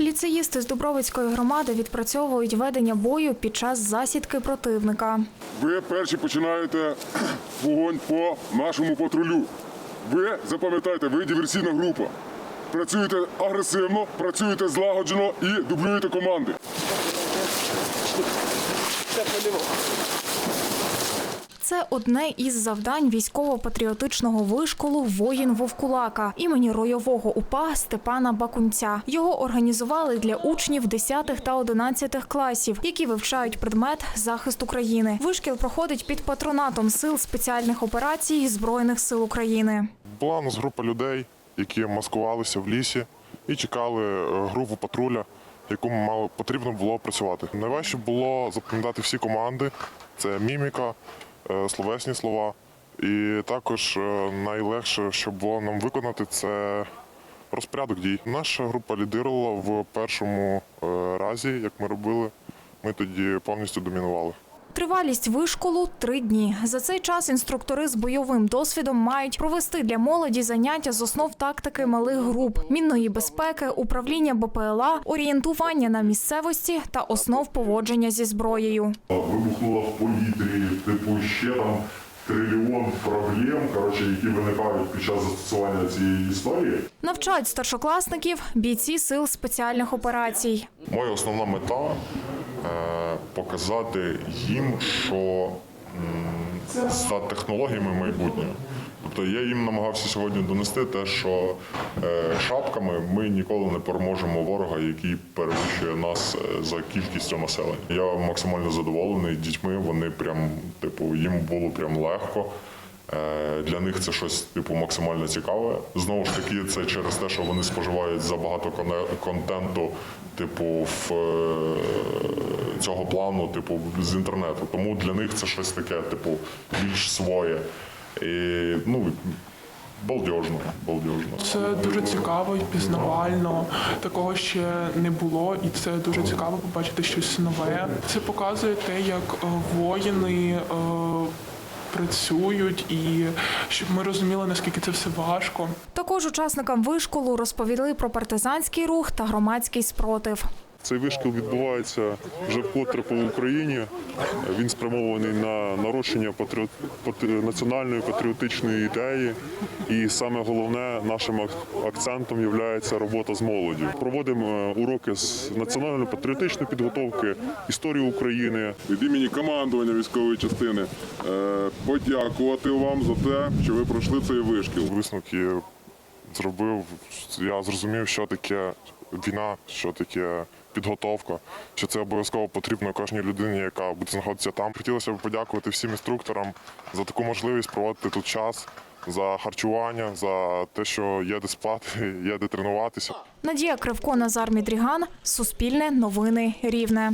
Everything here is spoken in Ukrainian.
Ліцеїсти з Дубровицької громади відпрацьовують ведення бою під час засідки противника. Ви перші починаєте вогонь по нашому патрулю. Ви запам'ятайте, ви диверсійна група. Працюєте агресивно, працюєте злагоджено і дублюєте команди. Це одне із завдань військово-патріотичного вишколу Воїн Вовкулака імені ройового упа Степана Бакунця. Його організували для учнів 10 та 11 класів, які вивчають предмет захист України. Вишкіл проходить під патронатом сил спеціальних операцій Збройних сил України. Була у нас група людей, які маскувалися в лісі і чекали е, групу патруля, яку мало потрібно було працювати. Найважче було запам'ятати всі команди: це міміка, словесні слова. І також е, найлегше, що було нам виконати, це розпорядок дій. Наша група лідирувала в першому е, разі, як ми робили. Ми тоді повністю домінували. Тривалість вишколу три дні. За цей час інструктори з бойовим досвідом мають провести для молоді заняття з основ тактики малих груп, мінної безпеки, управління БПЛА, орієнтування на місцевості та основ поводження зі зброєю. вибухнула в повітрі, типу ще там трильйон проблем, коротше, які виникають під час застосування цієї історії. Навчають старшокласників бійці сил спеціальних операцій. Моя основна мета е, показати їм, що м, за технологіями майбутнього. Тобто я їм намагався сьогодні донести те, що е, шапками ми ніколи не переможемо ворога, який перевищує нас е, за кількістю населення. Я максимально задоволений дітьми. Вони прям, типу, їм було прям легко. Е, Для них це щось типу максимально цікаве. Знову ж таки, це через те, що вони споживають забагато контенту, типу, в цього плану, типу, з інтернету. Тому для них це щось таке, типу, більш своє. І ну, балдежно, балдежно. Це дуже цікаво і пізнавально. Такого ще не було, і це дуже цікаво побачити щось нове. Це показує те, як е, воїни. е, Працюють і щоб ми розуміли наскільки це все важко. Також учасникам вишколу розповіли про партизанський рух та громадський спротив. Цей вишкіл відбувається вже вкотре по Україні. Він спрямований на нарощення патріот... патрі- національної патріотичної ідеї. І саме головне нашим ак- акцентом є робота з молоддю. Проводимо е, уроки з національно-патріотичної підготовки, історії України, Від імені командування військової частини е, подякувати вам за те, що ви пройшли цей вишкіл. висновки зробив. Я зрозумів, що таке війна, що таке підготовка, що це обов'язково потрібно кожній людині, яка буде знаходитися там. Хотілося б подякувати всім інструкторам за таку можливість проводити тут час, за харчування, за те, що є де спати, є де тренуватися. Надія Кривко, Назар Мідріган, Суспільне новини Рівне.